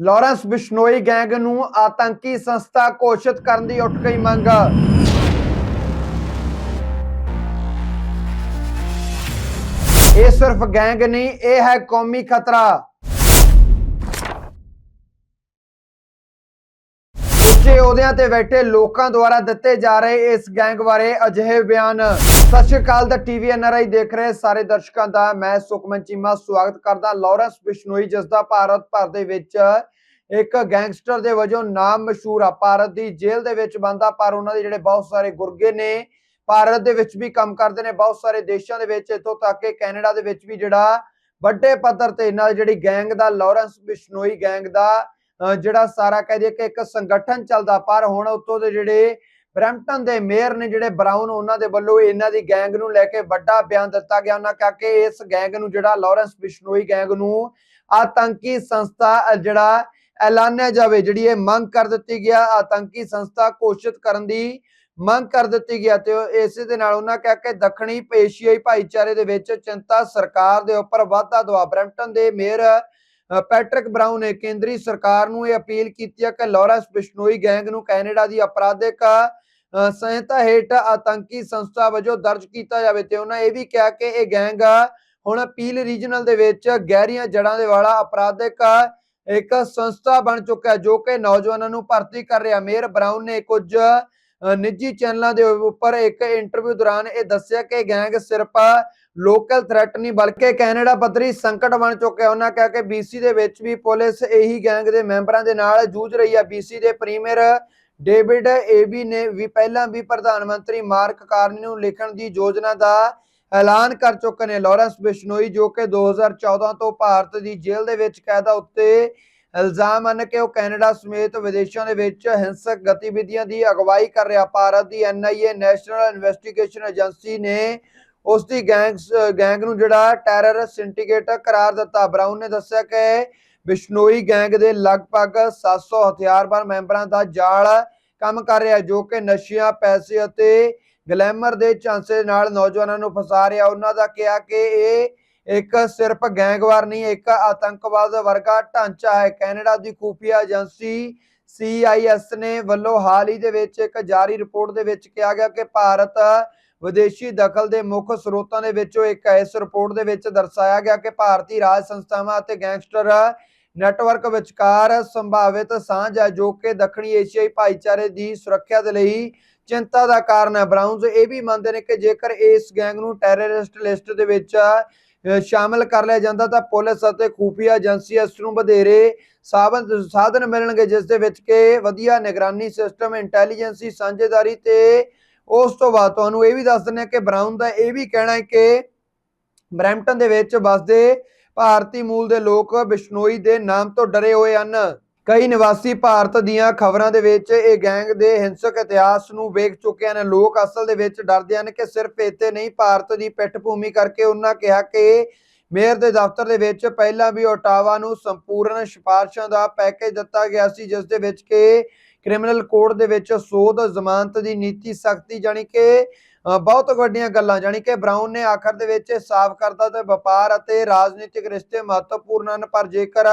Lawrence Bishnoi gang ਨੂੰ ਆਤੰਕੀ ਸੰਸਥਾ ਘੋਸ਼ਿਤ ਕਰਨ ਦੀ ਉੱਠ ਗਈ ਮੰਗ। ਇਹ ਸਿਰਫ ਗੈਂਗ ਨਹੀਂ, ਇਹ ਹੈ ਕੌਮੀ ਖਤਰਾ। ਉੱਚੇ ਅਹੁਦਿਆਂ ਤੇ ਬੈਠੇ ਲੋਕਾਂ ਦੁਆਰਾ ਦਿੱਤੇ ਜਾ ਰਹੇ ਇਸ ਗੈਂਗ ਬਾਰੇ ਅਜਿਹੇ ਬਿਆਨ। ਸਤਿ ਸ਼੍ਰੀ ਅਕਾਲ, ਦਾ ਟੀਵੀ ਐਨਆਰਆਈ ਦੇਖ ਰਹੇ ਸਾਰੇ ਦਰਸ਼ਕਾਂ ਦਾ। ਮੈਂ ਸੁਖਮਨ ਚੀਮਾ, ਸਵਾਗਤ ਕਰਦਾ ਲਾਰੈਂਸ ਬਿਸ਼ਨੋਈ, ਜਿਸ ਦਾ ਭਾਰਤ ਭਰ ਦੇ ਵਿੱਚ ਇੱਕ ਗੈਂਗਸਟਰ ਦੇ ਵਜੋਂ ਨਾਮ ਮਸ਼ਹੂਰ ਆ। ਭਾਰਤ ਦੀ ਜੇਲ੍ਹ ਦੇ ਵਿੱਚ ਬੰਦਾ, ਪਰ ਉਹਨਾਂ ਦੇ ਜਿਹੜੇ ਬਹੁਤ ਸਾਰੇ ਗੁਰਗੇ ਨੇ, ਭਾਰਤ ਦੇ ਵਿੱਚ ਵੀ ਕੰਮ ਕਰਦੇ ਨੇ। ਬਹੁਤ ਸਾਰੇ ਦੇਸ਼ਾਂ ਦੇ ਵਿੱਚ, ਇੱਥੋਂ ਤੱਕ ਕਿ ਕੈਨੇਡਾ ਦੇ ਵਿੱਚ ਵੀ ਜਿਹੜਾ ਵੱਡੇ ਪੱਧਰ ਤੇ ਇਹਨਾਂ ਦੀ ਜਿਹੜੀ ਗੈਂਗ ਦਾ, ਲਾਰੈਂਸ ਬਿਸ਼ਨੋਈ ਗੈਂਗ ਦਾ ਜਿਹੜਾ ਸਾਰਾ ਕਹਿ ਦਈਏ ਕਿ ਇੱਕ ਸੰਗਠਨ ਚੱਲਦਾ ਪਰ ਹੁਣ ਉੱਤੋਂ ਦੇ ਜਿਹੜੇ ਬਰੈਂਪਟਨ ਦੇ ਮੇਅਰ ਨੇ ਜਿਹੜੇ ਬਰਾਊਨ, ਉਹਨਾਂ ਦੇ ਵੱਲੋਂ ਇਹਨਾਂ ਦੀ ਗੈਂਗ ਨੂੰ ਲੈ ਕੇ ਵੱਡਾ ਬਿਆਨ ਦਿੱਤਾ ਗਿਆ। ਉਹਨਾਂ ਕਿਹਾ ਕਿ ਇਸ ਗੈਂਗ ਨੂੰ ਜਿਹੜਾ ਲਾਰੈਂਸ ਬਿਸ਼ਨੋਈ ਗੈਂਗ ਨੂੰ ਆਤੰਕੀ ਸੰਸਥਾ ਜਿਹੜਾ ਐਲਾਨਿਆ ਜਾਵੇ, ਜਿਹੜੀ ਇਹ ਮੰਗ ਕਰ ਦਿੱਤੀ ਗਿਆ, ਆਤੰਕੀ ਸੰਸਥਾ ਘੋਸ਼ਿਤ ਕਰਨ ਦੀ ਮੰਗ ਕਰ ਦਿੱਤੀ ਗਿਆ ਤੇ ਇਸੇ ਦੇ ਨਾਲ ਉਹਨਾਂ ਕਿਹਾ ਕਿ ਦੱਖਣੀ ਏਸ਼ੀਆਈ ਭਾਈਚਾਰੇ ਦੇ ਵਿੱਚ ਚਿੰਤਾ ਸਰਕਾਰ ਦੇ ਉੱਪਰ ਵਾਧਾ ਦਬਾਅ। ਬ੍ਰੈਂਪਟਨ ਦੇ ਮੇਅਰ ਪੈਟਰਿਕ ਬਰਾਊਨ ਨੇ ਕੇਂਦਰੀ ਸਰਕਾਰ ਨੂੰ ਇਹ ਅਪੀਲ ਕੀਤੀ ਹੈ ਕਿ ਲਾਰੈਂਸ ਬਿਸ਼ਨੋਈ ਗੈਂਗ ਨੂੰ ਕੈਨੇਡਾ ਦੀ ਅਪਰਾਧਿਕ ਸੰਹਿਤਾ ਹੇਠ ਆਤੰਕੀ ਸੰਸਥਾ ਵਜੋਂ ਦਰਜ ਕੀਤਾ ਜਾਵੇ ਤੇ ਉਹਨਾਂ ਇਹ ਵੀ ਕਿਹਾ ਕਿ ਇਹ ਗੈਂਗ ਹੁਣ ਪੀਲ ਰੀਜਨਲ ਦੇ ਵਿੱਚ ਗਹਿਰੀਆਂ ਜੜ੍ਹਾਂ ਦੇ ਵਾਲਾ ਅਪਰਾਧਿਕ ਇੱਕ ਸੰਸਥਾ ਬਣ ਚੁੱਕਾ ਜੋ ਕਿ ਨੌਜਵਾਨਾਂ ਨੂੰ ਭਰਤੀ ਕਰ ਰਿਹਾ ਮੇਅਰ ਬਰਾਊਨ ਨੇ ਕੁਝ ਨਿੱਜੀ ਚੈਨਲਾਂ ਦੇ ਉੱਪਰ ਇੱਕ ਇੰਟਰਵਿਊ ਦੌਰਾਨ ਇਹ ਦੱਸਿਆ ਕਿ ਗੈਂਗ ਸਿਰਫ ਲੋਕਲ ਥ੍ਰੈਟ ਨਹੀਂ, ਬਲਕਿ ਕੈਨੇਡਾ ਪੱਧਰੀ ਸੰਕਟ ਬਣ ਚੁੱਕਿਆ। ਉਹਨਾਂ ਕਿਹਾ ਕਿ BC ਦੇ ਵਿੱਚ ਵੀ ਪੁਲਿਸ ਇਹੀ ਗੈਂਗ ਦੇ ਮੈਂਬਰਾਂ ਦੇ ਨਾਲ ਜੂਝ ਰਹੀ ਹੈ BC ਦੇ ਪ੍ਰੀਮੀਅਰ ਡੇਵਿਡ ਏਬੀ ਨੇ ਵੀ ਪਹਿਲਾਂ ਵੀ ਪ੍ਰਧਾਨ ਮੰਤਰੀ ਮਾਰਕ ਕਾਰਨੀ ਨੂੰ ਲਿਖਣ ਦੀ ਯੋਜਨਾ ਦਾ ਐਲਾਨ ਕਰ ਚੁੱਕੇ ਨੇ। ਲਾਰੈਂਸ ਬਿਸ਼ਨੋਈ ਜੋ ਕਿ 2014 ਤੋਂ ਭਾਰਤ ਦੀ ਜੇਲ੍ਹ ਦੇ ਵਿੱਚ ਕੈਦਾ ਉੱਤੇ ਇਲਜ਼ਾਮ ਹਨ ਕਿ ਉਹ ਕੈਨੇਡਾ ਸਮੇਤ ਵਿਦੇਸ਼ਾਂ ਦੇ ਵਿੱਚ ਹਿੰਸਕ ਗਤੀਵਿਧੀਆਂ ਦੀ ਅਗਵਾਈ ਕਰ ਰਿਹਾ। ਭਾਰਤ ਦੀ ਐਨਆਈਏ ਨੈਸ਼ਨਲ ਇਨਵੈਸਟੀਗੇਸ਼ਨ ਏਜੰਸੀ ਨੇ ਉਸ ਦੀ ਗੈਂਗਸ, ਗੈਂਗ ਨੂੰ ਜਿਹੜਾ ਟੈਰਰ ਸਿੰਡੀਕੇਟ ਕਰਾਰ ਦਿੱਤਾ। ਬਰਾਊਨ ਨੇ ਦੱਸਿਆ ਕਿ ਬਿਸ਼ਨੋਈ ਗੈਂਗ ਦੇ ਲਗਭਗ 700 ਹਥਿਆਰਬੰਦ ਮੈਂਬਰਾਂ ਦਾ ਜਾਲ ਕੰਮ ਕਰ ਰਿਹਾ, ਜੋ ਕਿ ਨਸ਼ਿਆਂ, ਪੈਸੇ ਅਤੇ ਗਲੈਮਰ ਦੇ ਝਾਂਸੇ ਨਾਲ ਨੌਜਵਾਨਾਂ ਨੂੰ ਫਸਾ ਰਿਹਾ। ਉਹਨਾਂ ਦਾ ਕਿਹਾ ਕਿ ਇਹ ਇੱਕ ਸਿਰਫ ਗੈਂਗਵਾਰ ਨਹੀਂ, ਇੱਕ ਆਤੰਕਵਾਦ ਵਰਗਾ ਢਾਂਚਾ ਹੈ। ਕੈਨੇਡਾ ਦੀ ਖੂਫੀਆ ਏਜੰਸੀ CIS ਨੇ ਵੱਲੋਂ ਹਾਲ ਹੀ ਦੇ ਵਿੱਚ ਇੱਕ ਜਾਰੀ ਰਿਪੋਰਟ ਦੇ ਵਿੱਚ ਕਿਹਾ ਗਿਆ ਕਿ ਭਾਰਤ ਵਿਦੇਸ਼ੀ ਦਖਲ ਦੇ ਮੁੱਖ ਸਰੋਤਾਂ ਦੇ ਵਿੱਚੋਂ ਇੱਕ ਹੈ। ਇਸ ਰਿਪੋਰਟ ਦੇ ਵਿੱਚ ਦਰਸਾਇਆ ਗਿਆ ਕਿ ਭਾਰਤੀ ਰਾਜ ਸੰਸਥਾਵਾਂ ਅਤੇ ਗੈਂਗਸਟਰ ਨੈਟਵਰਕ ਵਿਚਕਾਰ ਸੰਭਾਵਿਤ ਸਾਂਝ ਹੈ, ਜੋ ਕਿ ਦੱਖਣੀ ਏਸ਼ੀਆਈ ਭਾਈਚਾਰੇ ਦੀ ਸੁਰੱਖਿਆ ਦੇ ਲਈ ਚਿੰਤਾ ਦਾ ਕਾਰਨ ਹੈ। ਬਰਾਊਨਸ ਇਹ ਵੀ ਮੰਨਦੇ ਨੇ ਕਿ ਜੇਕਰ ਇਸ ਗੈਂਗ ਨੂੰ ਟੈਰਰਿਸਟ ਲਿਸਟ ਦੇ ਵਿੱਚ ਸ਼ਾਮਲ ਕਰ ਲਿਆ ਜਾਂਦਾ ਤਾਂ ਪੁਲਿਸ ਅਤੇ ਖੂਫੀਆ ਏਜੰਸੀ ਇਸ ਨੂੰ ਵਧੇਰੇ ਸਾਬਨ ਸਾਧਨ ਮਿਲਣਗੇ, ਜਿਸ ਦੇ ਵਿੱਚ ਕਿ ਵਧੀਆ ਨਿਗਰਾਨੀ ਸਿਸਟਮ ਇੰਟੈਲੀਜੈਂਸੀ ਸਾਂਝੇਦਾਰੀ ਤੇ ਉਸ ਤੋਂ ਬਾਅਦ ਤੁਹਾਨੂੰ ਇਹ ਵੀ ਦੱਸ ਦਿੰਦੇ ਹਾਂ ਕਿ ਬਰਾਊਨ ਦਾ ਇਹ ਵੀ ਕਹਿਣਾ ਹੈ ਕਿ ਬਰੈਂਪਟਨ ਦੇ ਵਿੱਚ ਵੱਸਦੇ ਭਾਰਤੀ ਮੂਲ ਦੇ ਲੋਕ ਬਿਸ਼ਨੋਈ ਦੇ ਨਾਮ ਤੋਂ ਡਰੇ ਹੋਏ ਹਨ। ਕਈ ਨਿਵਾਸੀ ਭਾਰਤ ਦੀਆਂ ਖਬਰਾਂ ਦੇ ਵਿੱਚ ਇਹ ਗੈਂਗ ਦੇ ਹਿੰਸਕ ਇਤਿਹਾਸ ਨੂੰ ਵੇਖ ਚੁੱਕੇ ਹਨ। ਲੋਕ ਅਸਲ ਦੇ ਵਿੱਚ ਡਰਦੇ ਹਨ ਕਿ ਸਿਰਫ ਇੱਥੇ ਨਹੀਂ, ਭਾਰਤ ਦੀ ਪਿੱਠ ਭੂਮੀ ਕਰਕੇ ਉਹਨਾਂ ਕਿਹਾ ਕਿ ਮੇਅਰ ਦੇ ਦਫ਼ਤਰ ਦੇ ਵਿੱਚ ਪਹਿਲਾਂ ਵੀ ਓਟਾਵਾ ਨੂੰ ਸੰਪੂਰਨ ਸਿਫਾਰਸ਼ਾਂ ਦਾ ਪੈਕੇਜ ਦਿੱਤਾ ਗਿਆ ਸੀ, ਜਿਸ ਦੇ ਵਿੱਚ ਕਿ ਕ੍ਰਿਮੀਨਲ ਕੋਡ ਦੇ ਵਿੱਚ ਸੋਧ ਜ਼ਮਾਨਤ ਦੀ ਨੀਤੀ ਸਖਤੀ, ਜਾਣੀ ਕਿ ਬਹੁਤ ਵੱਡੀਆਂ ਗੱਲਾਂ, ਜਾਣੀ ਕਿ ਬਰਾਊਨ ਨੇ ਆਖਰ ਦੇ ਵਿੱਚ ਸਾਫ਼ ਕਰਤਾ ਤੇ ਵਪਾਰ ਅਤੇ ਰਾਜਨੀਤਿਕ ਰਿਸ਼ਤੇ ਮਹੱਤਵਪੂਰਨ ਹਨ, ਪਰ ਜੇਕਰ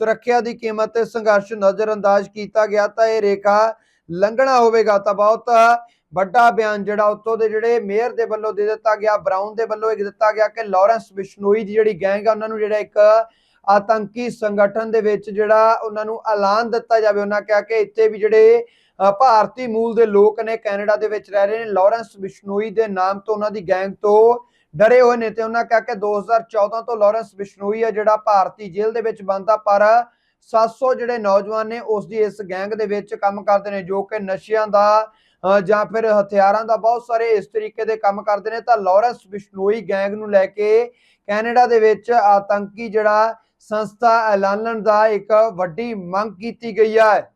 ਸੁਰੱਖਿਆ ਦੀ ਕੀਮਤ ਤੇ ਸੰਘਰਸ਼ ਨਜ਼ਰਅੰਦਾਜ਼ ਕੀਤਾ ਗਿਆ ਤਾਂ ਇਹ ਰੇਖਾ ਲੰਘਣਾ ਹੋਵੇਗਾ ਤਾਂ ਬਹੁਤ ਵੱਡਾ ਬਿਆਨ ਜਿਹੜਾ ਉੱਥੋਂ ਦੇ ਜਿਹੜੇ ਮੇਅਰ ਦੇ ਵੱਲੋਂ ਦੇ ਦਿੱਤਾ ਗਿਆ ਬਰਾਊਨ ਦੇ ਵੱਲੋਂ ਇੱਕ ਦਿੱਤਾ ਗਿਆ ਕਿ ਲਾਰੈਂਸ ਬਿਸ਼ਨੋਈ ਦੀ ਜਿਹੜੀ ਗੈਂਗ ਆ, ਉਹਨਾਂ ਨੂੰ ਜਿਹੜਾ ਇੱਕ ਆਤੰਕੀ ਸੰਗਠਨ ਦੇ ਵਿੱਚ ਜਿਹੜਾ ਉਹਨਾਂ ਨੂੰ ਐਲਾਨ ਦਿੱਤਾ ਜਾਵੇ, ਉਹਨਾਂ ਕਿਹਾ ਕਿ ਇੱਥੇ ਵੀ ਜਿਹੜੇ ਭਾਰਤੀ ਮੂਲ ਦੇ ਲੋਕ ਨੇ ਕੈਨੇਡਾ ਦੇ ਵਿੱਚ ਰਹਿ ਰਹੇ ਨੇ। ਲਾਰੈਂਸ ਬਿਸ਼ਨੋਈ ਦੇ ਨਾਮ ਤੋਂ ਉਹਨਾਂ ਦੀ ਗੈਂਗ ਤੋਂ ਡਰੇ ਹੋਏ ਨੇ ਤੇ ਉਹਨਾਂ ਕਿਹਾ ਕਿ 2014 ਤੋਂ ਲਾਰੈਂਸ ਬਿਸ਼ਨੋਈ ਹੈ ਜਿਹੜਾ ਭਾਰਤੀ ਜੇਲ੍ਹ ਦੇ ਵਿੱਚ ਬੰਦਾ ਪਰ 700 ਜਿਹੜੇ ਨੌਜਵਾਨ ਨੇ ਉਸ ਦੀ ਇਸ ਗੈਂਗ ਦੇ ਵਿੱਚ ਕੰਮ ਕਰਦੇ ਨੇ, ਜੋ ਕਿ ਨਸ਼ਿਆਂ ਦਾ ਜਾਂ ਫਿਰ ਹਥਿਆਰਾਂ ਦਾ ਬਹੁਤ ਸਾਰੇ ਇਸ ਤਰੀਕੇ ਦੇ ਕੰਮ ਕਰਦੇ ਨੇ। ਤਾਂ ਲਾਰੈਂਸ ਬਿਸ਼ਨੋਈ ਗੈਂਗ ਨੂੰ ਲੈ ਕੇ ਕੈਨੇਡਾ ਦੇ ਵਿੱਚ ਆਤੰਕੀ ਜਿਹੜਾ ਸੰਸਥਾ ਐਲਾਨਣ ਦਾ ਇੱਕ ਵੱਡੀ ਮੰਗ ਕੀਤੀ ਗਈ ਹੈ।